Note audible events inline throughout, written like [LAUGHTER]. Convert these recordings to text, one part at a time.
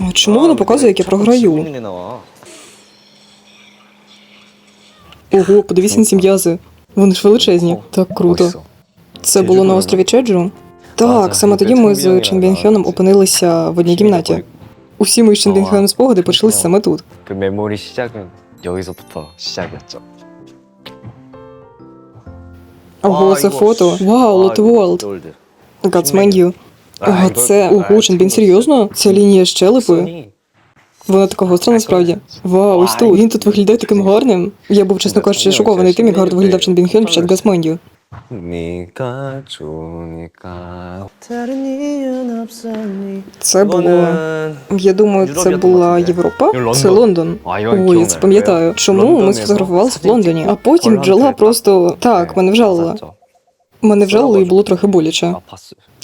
Ну, чому воно показує, як я програю? Ого, подивіться на ці м'язи. Вони ж величезні. Так круто. Це було на острові Чеджу? Так, саме тоді ми з Чен опинилися в одній кімнаті. Усі мої з Чен спогади почалися саме тут. Ого, це фото. Вау, Лот Ворлд. Ого, це ого, він серйозно? Ця лінія щелепи. Вона така гостра насправді. Вау, ось тут. Він тут виглядає таким гарним. Я був, чесно кажучи, шокований тим, як гарно виглядав Чен Бінхен під час Це було. Я думаю, це була Європа. Це Лондон. Ой, я це пам'ятаю. Чому ми сфотографувалися в Лондоні? А потім джела просто так мене вжалила. Мене вжалило і було трохи боляче.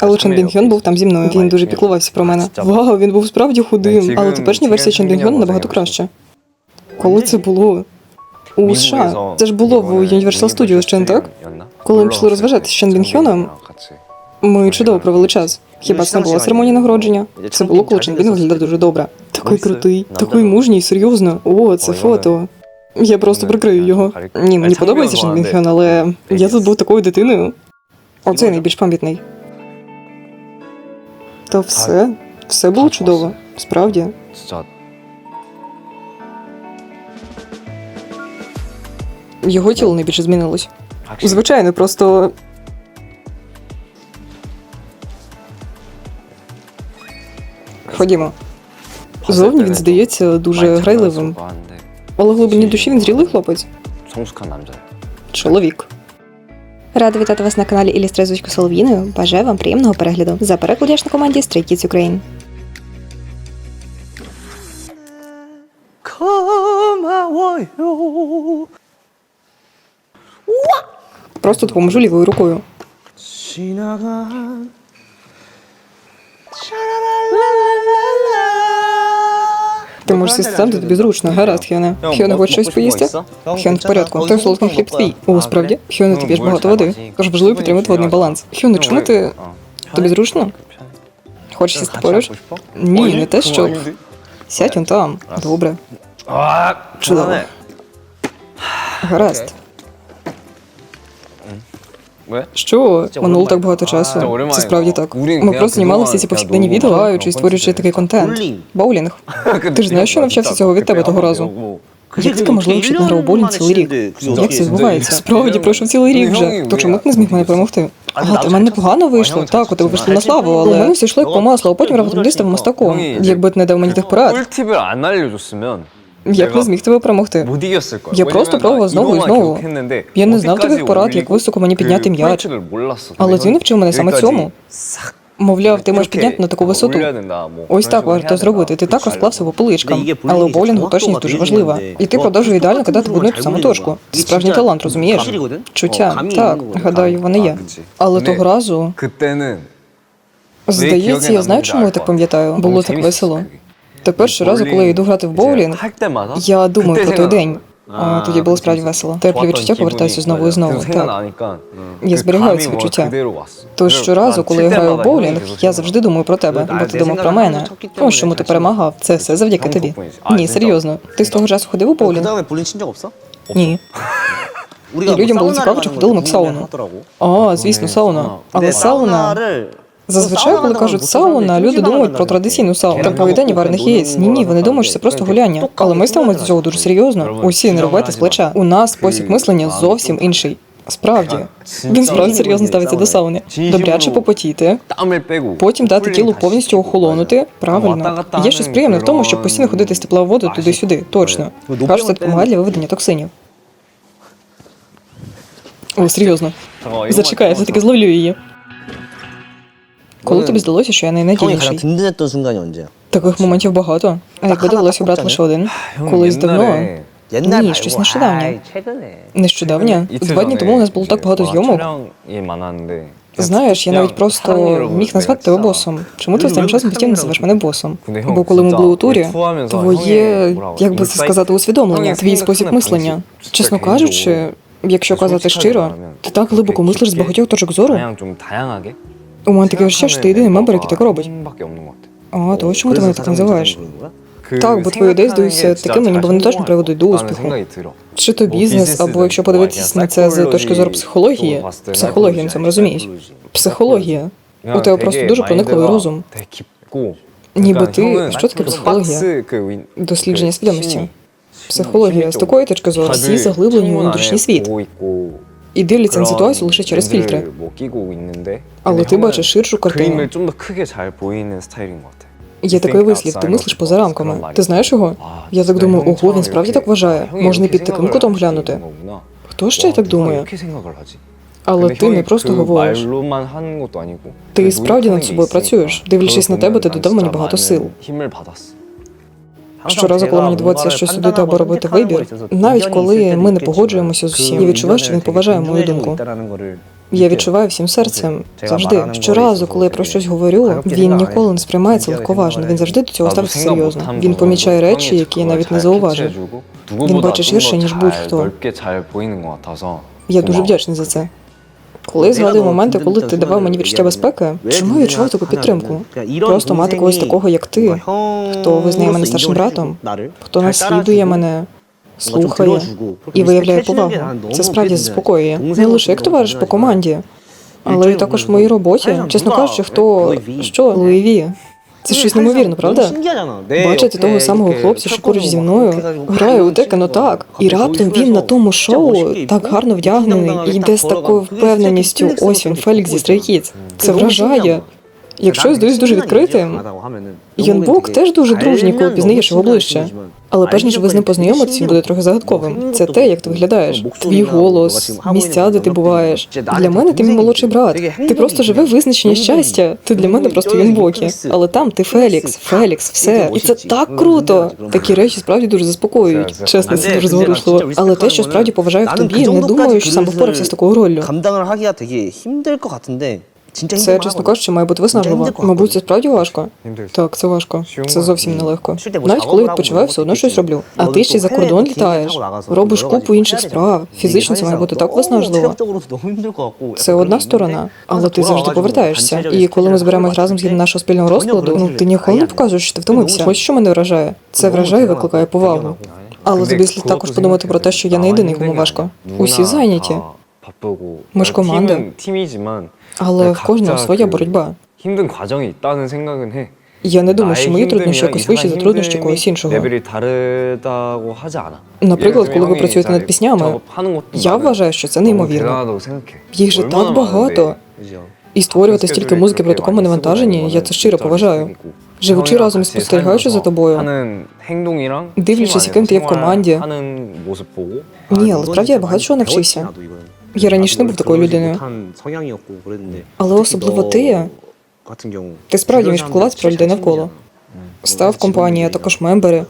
Але Чон Бін Хьон був там зі мною. Він дуже піклувався про мене. Вау, він був справді худим, але теперішня версія Чон Бін набагато краще. Коли це було? У США це ж було в Universal Studios, чи не так? Коли ми пішли розважати з Чон Бін ми чудово провели час. Хіба це не була церемонія нагородження? Це було, коли Чон Бін виглядав дуже добре. Такий крутий, такий мужній, серйозно. О, це фото. Я просто прикрию його. Ні, мені подобається Шенбінхен, але я тут був такою дитиною. Оце найбільш пам'ятний та все. Все було чудово, справді. Його тіло найбільше змінилось. Звичайно, просто. Ходімо. Зовні він здається дуже грайливим. Але в глибині душі він зрілий хлопець. Чоловік. Рада вітати вас на каналі Ілістри Зучко Соловіною. Бажаю вам приємного перегляду. За переклад на команді Stray Kids Ukraine. Просто допоможу лівою рукою. Ти можеш сісти там, де тобі зручно. Гаразд, Хьоне. Хьоне, хочеш щось поїсти? Хьон в порядку. Той солодкий хліб твій. О, справді? Хьоне, тобі ж багато води. Тож важливо підтримати водний баланс. Хьоне, чому ти. Тобі зручно? Хочеш сісти поруч? Ні, не те, що. Сядь он там. Добре. 아, Чудово. Гаразд. 왜? Що? Минуло так багато часу. Це справді так. Ми просто знімали всі ці повсякденні відео, граючи і створюючи такий контент. Боулінг. Ти ж знаєш, що навчався цього від тебе того разу? Як таке можливо, що ти грав боулінг цілий рік? Як це відбувається? Справді пройшов цілий рік вже. То чому ти не зміг мене перемогти? А, та в мене непогано вийшло. Так, у тебе вийшло на славу, але мене все йшло як по маслу, а потім раптом десь став мастаком. Якби ти не дав мені тих порад, як не зміг тебе перемогти? Я просто пробував знову і знову. Я не знав таких порад, як високо мені підняти м'яч. Але ти навчив мене саме цьому. Мовляв, ти можеш підняти на таку висоту. Ось так варто зробити. Ти так розклався по поличкам. Але у боулінгу точність дуже важлива. І ти продовжує ідеально кидати в одну ту саму точку. Справжній талант, розумієш? Чуття. Так, гадаю, вони є. Але того разу. Здається, я знаю, чому я так пам'ятаю. Було так весело. То першого разу, коли я йду грати в боулінг, я думаю про той день. А Тоді було справді весело. Теплі відчуття повертаються знову і знову. Так. Я зберігаю ці відчуття. Тож щоразу, коли я граю в боулінг, я завжди думаю про тебе, бо ти думав про мене. Ось чому ти перемагав. Це все завдяки тобі. Ні, серйозно. Ти з того часу ходив у боулінг? Ні. Людям було цікаво, чи ходили ми в сауну. О, звісно, сауна. Але сауна. Зазвичай, коли кажуть сауна, люди думають про традиційну сауну та поїдання варених яєць. Ні, ні, вони думають, що це просто гуляння. Але ми ставимося до цього дуже серйозно. Усі не робити з плеча. У нас спосіб мислення зовсім інший. Справді він справді серйозно ставиться до сауни. Добряче попотіти, потім дати тілу повністю охолонути. Ну, Правильно є щось приємне в тому, щоб постійно ходити з тепла в воду туди-сюди. Е, Точно Кажуть, це допомагає для виведення токсинів. О, серйозно зачекай, все таки зловлю її. Коли тобі здалося, що я 형이 найнадійніший? 가장 든든했던 순간이 언제야? Таких моментів багато. А якби довелося обрати лише один. 형, Колись давно. 옛날에 옛날 Ні, 말고. щось нещодавнє. 아이, 최근에 Нещодавнє. 이틀 Два дні 전에 тому у нас було так 이제 багато 와, зйомок. 촬영이 많았는데 Знаєш, я 그냥 навіть просто 사람이라고 міг 내가 назвати тебе 진짜 босом. Чому ти останнім часом постійно називаєш мене босом? 근데 형 Бо коли ми 진짜 були у турі, 우리 투어하면서 твоє, 형의 뭐라고, як би це 인사이트? сказати, усвідомлення, 형의 твій спосіб 생각하는 мислення. 방식. Чесно 진짜 кажучи, 개인적으로 якщо казати щиро, ти так глибоко мислиш з багатьох точок зору. У мене таке відчуття, що ти єдиний мембер, який так робить. А, то чому ти мене так називаєш? Так, бо твої ідеї здаються такими, ніби вони теж не приведуть до успіху. Чи то бізнес, або якщо подивитися на це з точки зору психології, психологія на цьому розумієш. Психологія. У тебе просто дуже проникливий розум. Ніби ти що таке психологія? Дослідження свідомості. Психологія з такої точки зору всі заглиблені у душній світ і дивляться на ситуацію лише через фільтри. Але ти бачиш ширшу картину. Є такий вислів, ти мислиш поза рамками. Ти знаєш його? Я так думаю, ого, він справді так вважає. Можна під таким кутом глянути. Хто ще так думає? Але ти не просто говориш. Ти справді над собою працюєш. Дивлячись на тебе, ти додав мені багато сил. Щоразу, коли мені доводиться щось судити або робити вибір, навіть коли ми не погоджуємося з усім, я відчуваю, що він поважає мою думку. Я відчуваю всім серцем завжди. Щоразу, коли я про щось говорю, він ніколи не сприймається легковажно. Він завжди до цього ставиться серйозно. Він помічає речі, які я навіть не зауважив. Він бачить ширше, ніж будь-хто. Я дуже вдячний за це. Коли згадую моменти, коли ти давав мені відчуття безпеки, чому я відчував таку підтримку? Просто мати когось такого, як ти, хто визнає мене старшим братом, хто наслідує мене, слухає і виявляє повагу. Це справді заспокоює. Не лише як товариш по команді, але й також в моїй роботі. Чесно кажучи, хто що Луїві? Це щось неймовірно, правда? Бачити того самого хлопця, що поруч зі мною? грає у Текено так, і раптом він на тому шоу так гарно вдягнений і йде з такою впевненістю. Ось він Фелікс зі Стрейкіц. Це вражає. Якщо я здаюсь дуже відкритим, Янбок теж дуже дружній, коли пізнаєш його ближче. Але перш ніж ви з ним познайомитесь, він буде трохи загадковим. Це те, як ти виглядаєш, твій голос, місця, де ти буваєш. Для мене ти мій молодший брат. Ти просто живе визначення щастя. Ти для мене просто Янбокі. Але там ти Фелікс, Фелікс, все. І це так круто. Такі речі справді дуже заспокоюють. Чесно, це дуже зворушливо. Але те, що справді поважаю в тобі, не думаю, що сам впорався з такою роллю. Це, чесно кажучи, має бути виснажливо. Мабуть, це справді важко. Так, це важко. Це зовсім нелегко. Навіть коли відпочиваю, все одно щось роблю. А ти ще й за кордон літаєш, робиш купу інших справ. Фізично це має бути так виснажливо. Це одна сторона, але ти завжди повертаєшся. І коли ми зберемось разом згідно нашого спільного розкладу, ну ти ніколи не показуєш. що ти втомився. Ось що мене вражає. Це вражає, і викликає повагу. Але тобі слід також подумати про те, що я не єдиний, кому важко. Усі зайняті. Ми ж команда, але в кожного своя боротьба. Я не думаю, що мої труднощі якось вищі за труднощі когось іншого. Наприклад, коли ви працюєте над піснями, я вважаю, що це неймовірно. Їх же так багато. І створювати стільки музики при такому навантаженні, я це щиро поважаю. Живучи разом, спостерігаючи за тобою, дивлячись, яким ти є в команді. Ні, але справді я багато чого навчився. Я раніше не був такою людиною. Але особливо ти. Ти справді між вкладати про людей навколо став компанія, а також мембери.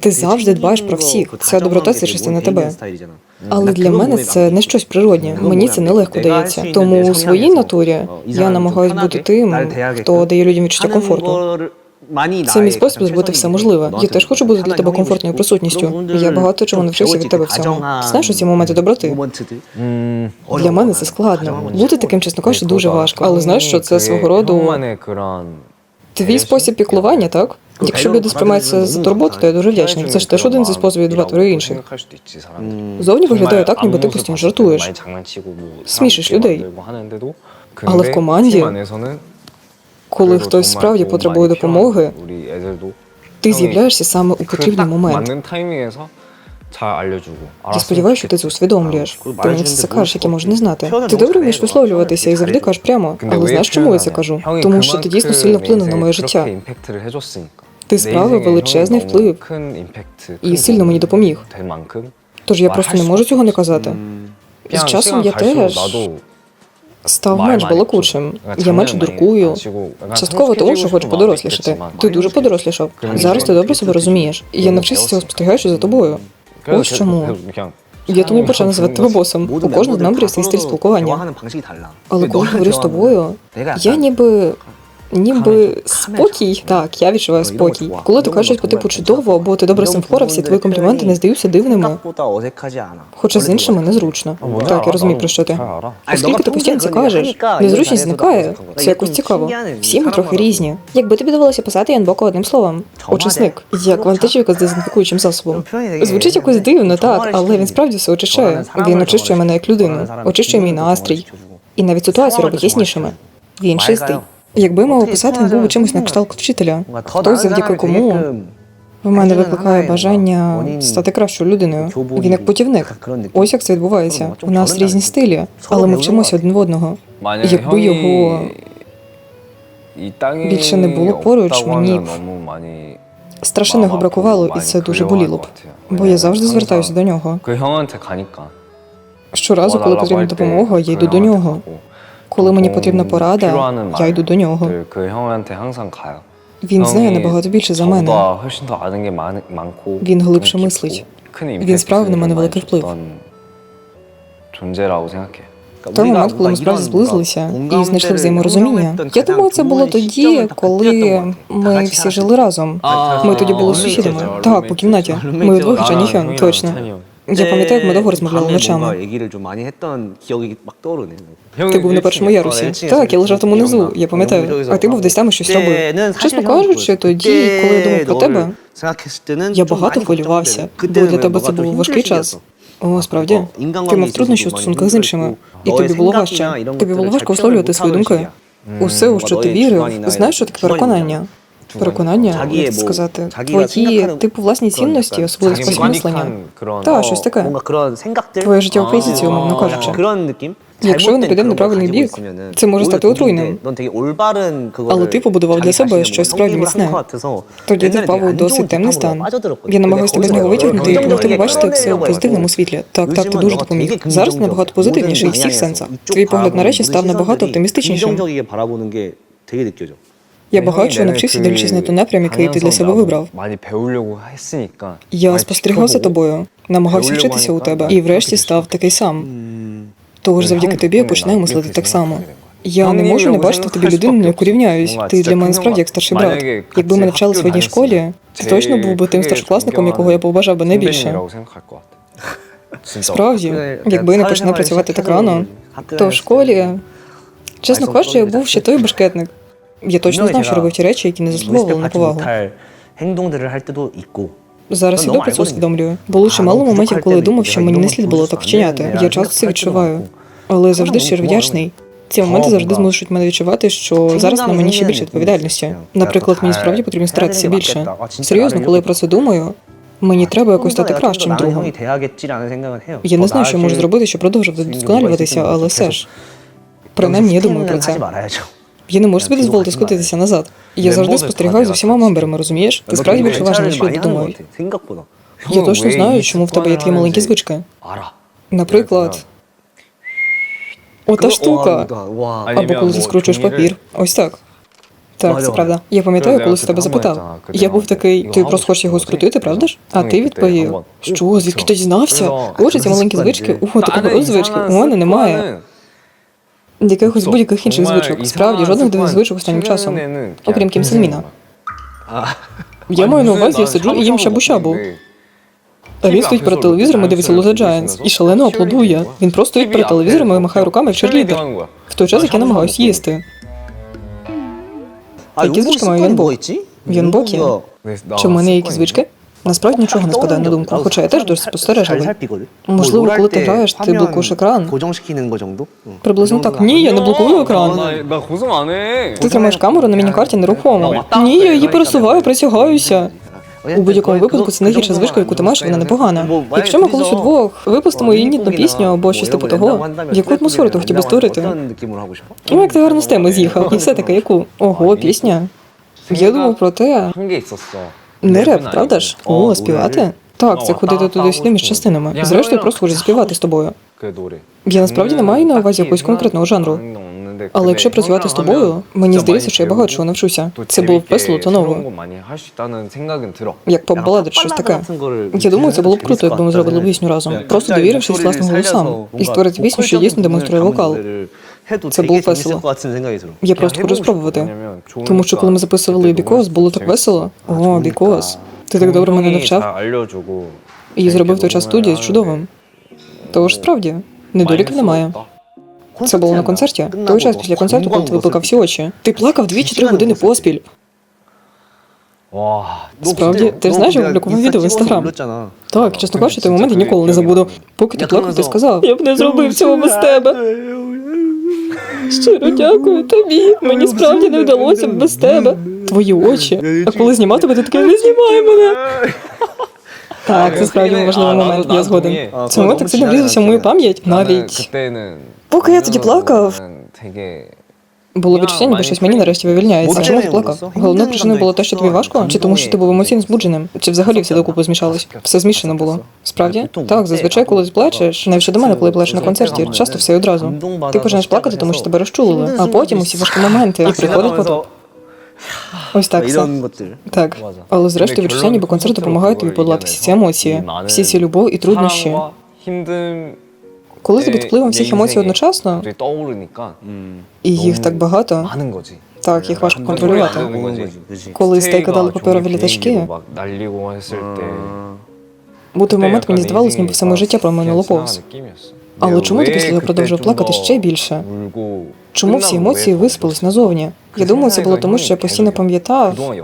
Ти завжди дбаєш про всіх. Ця доброта це частина тебе. Але для мене це не щось природнє. Мені це нелегко дається. Тому у своїй натурі я намагаюся бути тим, хто дає людям відчуття комфорту. Це мій спосіб зробити все можливе. Я теж хочу бути для тебе комфортною присутністю. Я багато чого навчився від тебе в цьому. Знаєш у ці моменти доброти? Для мене це складно. Бути таким, чесно дуже важко. Але знаєш, що це свого роду твій спосіб піклування, так? Якщо люди сприймаються за турботу, то я дуже вдячний. Це ж теж один зі способів віддавати інших. Зовні виглядає так, ніби ти постійно жартуєш. Смішиш людей. Але в команді, коли хтось справді потребує допомоги, ти з'являєшся саме у потрібний момент. Я сподіваюся, що ти це усвідомлюєш. Ти мені це кажеш, як я можу не знати. Ти добре вмієш висловлюватися і завжди кажеш прямо. Але знаєш, чому я це кажу? Тому що ти дійсно сильно вплинув на моє життя. Ти справив величезний вплив і сильно мені допоміг. Тож я просто не можу цього не казати. З часом я теж став менш балакучим. Я менше дуркую. Частково тому, що хочу подорослішати. Ти дуже подорослішав. Зараз ти добре себе розумієш. І я навчився цього спостерігаючи за тобою. Ось чому. Я тому почав називати тебе босом. У кожного з мембрів свій стиль спілкування. Але коли говорю з тобою, я ніби ніби спокій. Так, я відчуваю спокій. Коли ти кажуть, по типу чудово, або ти добре сам впорався, твої компліменти не здаються дивними. Хоча з іншими незручно. Так, я розумію, про що ти. Оскільки ти постійно це кажеш, незручність зникає. Це якось цікаво. Всі ми трохи різні. Якби тобі довелося писати Янбоко одним словом, очисник, як вантажівка з дезінфікуючим засобом. Звучить якось дивно, так, але він справді все очищає. Він очищує мене як людину, очищує мій настрій. І навіть ситуацію робить яснішими. Він чистий. Якби мав писати, він був чимось на кшталт вчителя, хтось завдяки кому в мене викликає бажання стати кращою людиною. Він як путівник. Ось як це відбувається. У нас різні стилі, але ми вчимося один в одного. Якби його більше не було поруч, мені б страшенного бракувало, і це дуже боліло б. Бо я завжди звертаюся до нього. Щоразу, коли потрібна допомога, я йду до нього. Коли мені потрібна порада, я йду до нього. Він знає набагато більше за мене. Він глибше мислить. Він справив на мене великий вплив. Той момент, коли ми справді зблизилися і знайшли взаєморозуміння. Я думаю, це було тоді, коли ми всі жили разом. Ми тоді були сусідами. Так, по кімнаті. Ми удвох і Чаніхьон, точно. Я пам'ятаю, як ми довго розмовляли ночами. Ти був на першому ярусі. Так, я лежав там унизу, я пам'ятаю. А ти був десь там і щось робив. Чесно кажучи, тоді, коли я думав про тебе, я багато хвилювався, бо для тебе це був важкий час. О, справді, ти мав труднощі у стосунках з іншими, і тобі було важче. Тобі було важко висловлювати свої думки. Усе, у що ти вірив, знаєш, що таке переконання переконання, як сказати, твої типу власні цінності, особливо спосіб. Так, щось таке. Твоє життя в позиції, умовно кажучи. Якщо він піде в неправильний бік, це може стати отруйним. Але типу, ти побудував для себе щось справді міцне. Тоді ти впав у досить темний стан. Я намагаюся тебе з нього витягнути і допомогти побачити все у позитивному світлі. Так, так, ти дуже допоміг. Зараз набагато позитивніший в всіх сенсах. Твій погляд на речі став набагато оптимістичнішим. Я багато навчився дивлячись на той напрям, який ти для себе вибрав. Я спостерігав за тобою, намагався вчитися у тебе і, врешті, став такий сам. Тож завдяки тобі я починаю мислити так само. Я не можу не бачити в тобі людину, на яку рівняюсь. Ти для мене справді як старший брат. Якби ми навчалися в одній школі, ти точно був би тим старшокласником, якого я побажав би найбільше. [LAUGHS] Справді, якби не почне працювати так рано, то в школі, чесно кажучи, я був ще той башкетник. Я точно знав, що робив ті речі, які не заслуговували на повагу. Зараз і допри це усвідомлюю. Було чимало моментів, коли думав, що мені не слід було так вчиняти. Я часто це відчуваю, але завжди щиро вдячний. Ці моменти завжди змушують мене відчувати, що зараз на мені ще більше відповідальності. Наприклад, мені справді потрібно старатися більше. Серйозно, коли я про це думаю, мені треба якось стати кращим другом. Я не знаю, що можу зробити, щоб продовжувати вдосконалюватися, але все ж принаймні я думаю про це. Я не можу собі дозволити скотитися назад. Я завжди спостерігаю за всіма мемберами, розумієш? Ти справді більш важливо, що я думаю. Я точно знаю, чому в тебе є такі маленькі звички. Наприклад, ота штука. Або коли ти скручуєш папір. Ось так. Так, це правда. Я пам'ятаю, коли тебе запитав. Я був такий, ти просто хочеш його скрутити, правда ж? А ти відповів: Що, звідки ти дізнався? Отже, ці маленькі звички, Ух, такого звички, у мене немає. Якихось будь-яких інших звичок. Справді, жодних дивних звичок останнім часом. Окрім Кім Сенміна. Я маю на увазі, я сиджу і їм щабу-щабу. А він стоїть перед телевізором і дивиться Луза Giants і шалено аплодує. Він просто стоїть перед телевізором і махає руками як черлідер. В той час, як я намагаюся їсти. які звички має Янбок? Янбокі? Чи в мене є якісь звички? Насправді нічого не спадає на думку, хоча я теж дуже спостережила. Можливо, коли ти граєш, ти блокуєш екран. Приблизно так. Ні, я не блокую екран. Ти тримаєш камеру на мінікарті нерухомо. Ні, я її пересуваю, присягаюся. У будь-якому випадку це найгірша звичка, яку ти маєш, вона непогана. Якщо ми колись удвох випустимо її пісню або щось типу того, яку атмосферу ти хотів би створити? Ну, як ти гарно з теми з'їхав, і все таки яку? Ого, пісня. Я думав про те. Не реп, правда ж? О, співати? Так, це ходити туди-сюди між частинами. Зрештою, просто хочу співати з тобою. Я насправді не маю на увазі якогось конкретного жанру. Але якщо працювати з тобою, мені здається, що я багато чого навчуся. Це було весело та ново. Як поп щось таке. Я думаю, це було б круто, якби ми зробили пісню разом. Просто довірившись власним голосам і створити пісню, що дійсно демонструє вокал. Це було весело. Я просто хочу спробувати. Тому що коли ми записували бікос, було так весело. О, бікос. Ти так добре мене навчав. І зробив той час студії з чудовим. Тож справді, недоліків немає. Це було на концерті. Той час після концерту, коли ти виплакав всі очі. Ти плакав 2-4 години поспіль. Справді, ти ж знаєш, я опублікував відео в інстаграм. Так, чесно кажучи, той момент я ніколи не забуду. Поки ти плакав, ти сказав: Я б не зробив цього без тебе. Щиро дякую тобі. Мені справді не вдалося б без тебе. Твої очі. А коли зніматиме, ти такий не знімай мене. [LAUGHS] Так, це справді важливий момент, я згоден. Цьому так сильно врізався в мою пам'ять навіть. Поки я тоді плакав. Було відчуття, бо щось мені нарешті вивільняється. Чому ти плакав? Головною причиною було те, що тобі важко, чи тому, що ти був емоційно збудженим, чи взагалі все докупи змішалось? Все змішано було. Справді? Так, зазвичай, коли плачеш, навіть до мене, коли плачеш на концерті, часто все одразу. Ти починаєш плакати, тому що тебе розчули, а потім усі важкі моменти і приходить потоп. Ось так все. Так. Але зрештою відчуття, ніби концерти допомагають тобі подолати всі ці емоції, всі ці любов і труднощі коли ти під впливом всіх емоцій одночасно, і їх так багато, так, їх важко контролювати. Коли стей кидали паперові літачки, бо той момент мені здавалось, ніби все моє життя проминуло повз. Але чому ти після того продовжив плакати ще більше? Чому всі емоції виспались назовні? Я думаю, це було тому, що я постійно пам'ятав,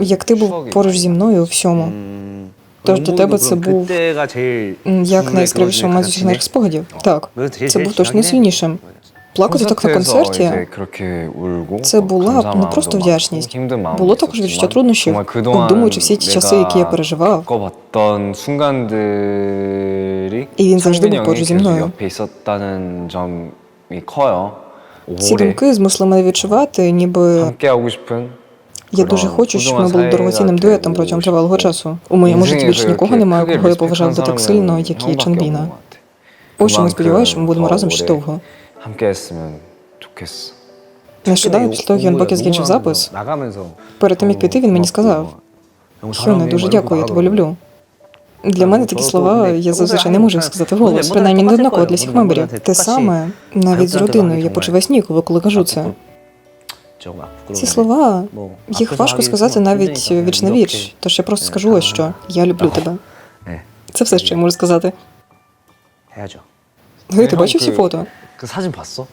як ти був поруч зі мною у всьому. Тож для тебе це був як найскравіший момент зічних спогадів. Так, це був тож найсильнішим. Плакати так на концерті? це була не ну, просто вдячність, було також відчуття труднощів, обдумуючи всі ті часи, які я переживав. І він завжди був поруч зі мною. Ці думки змусили мене відчувати, ніби я дуже хочу, щоб ми були дорогоцінним дуетом протягом тривалого часу. У моєму житті більше нікого немає, кого я поважав би так сильно, як і Чанбіна. Ось ми сподіваюся, що ми будемо разом ще довго. Нещодавно після того, як Янбаки закінчив запис, перед тим як піти, він мені сказав: Хюне, дуже дякую, я тебе люблю. Для мене такі слова я зазвичай не можу їх сказати голос. принаймні не однаково для всіх мемберів. Те саме навіть з родиною. Я почуваюся ніяково, коли кажу це. Ці слова їх важко сказати навіть віч на віч. Тож я просто скажу, ось що я люблю тебе. Це все, що я можу сказати. Гей, ти бачив всі фото?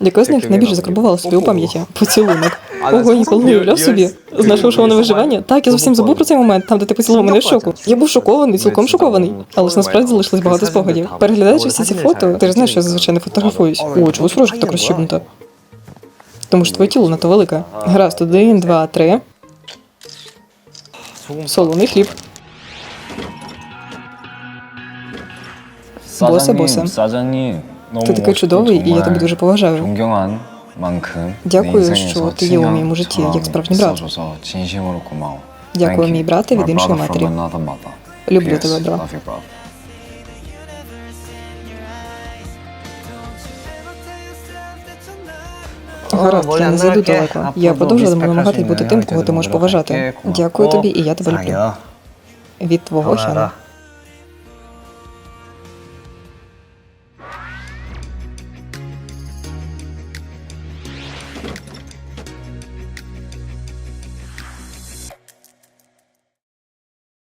Яке з них найбільше закарбувало [LAUGHS] собі у пам'яті поцілунок. Огонь ніколи уявляв собі. З нашого шоу на виживання? Так, я зовсім забув про цей момент, там де ти поцілував мене в щоку. Я був шокований, цілком шокований. Але ж насправді залишилось багато спогадів. Переглядаючи всі ці фото, ти ж знаєш, що я зазвичай не фотографуюсь. О, чогось рожка так розщібнута тому що твоє тіло нато велике. Гаразд, один, два, три. Солоний хліб. Босе, босе. Ти такий чудовий, і я тебе дуже поважаю. Дякую, що ти є у моєму житті, як справжній брат. Дякую, мій брате, від іншої матері. Люблю тебе, брат. Гаразд, я не зайду далеко. Я продовжуватиму намагатись бути тим, кого ти можеш поважати. Дякую тобі, і я тебе люблю. Від твого Шана.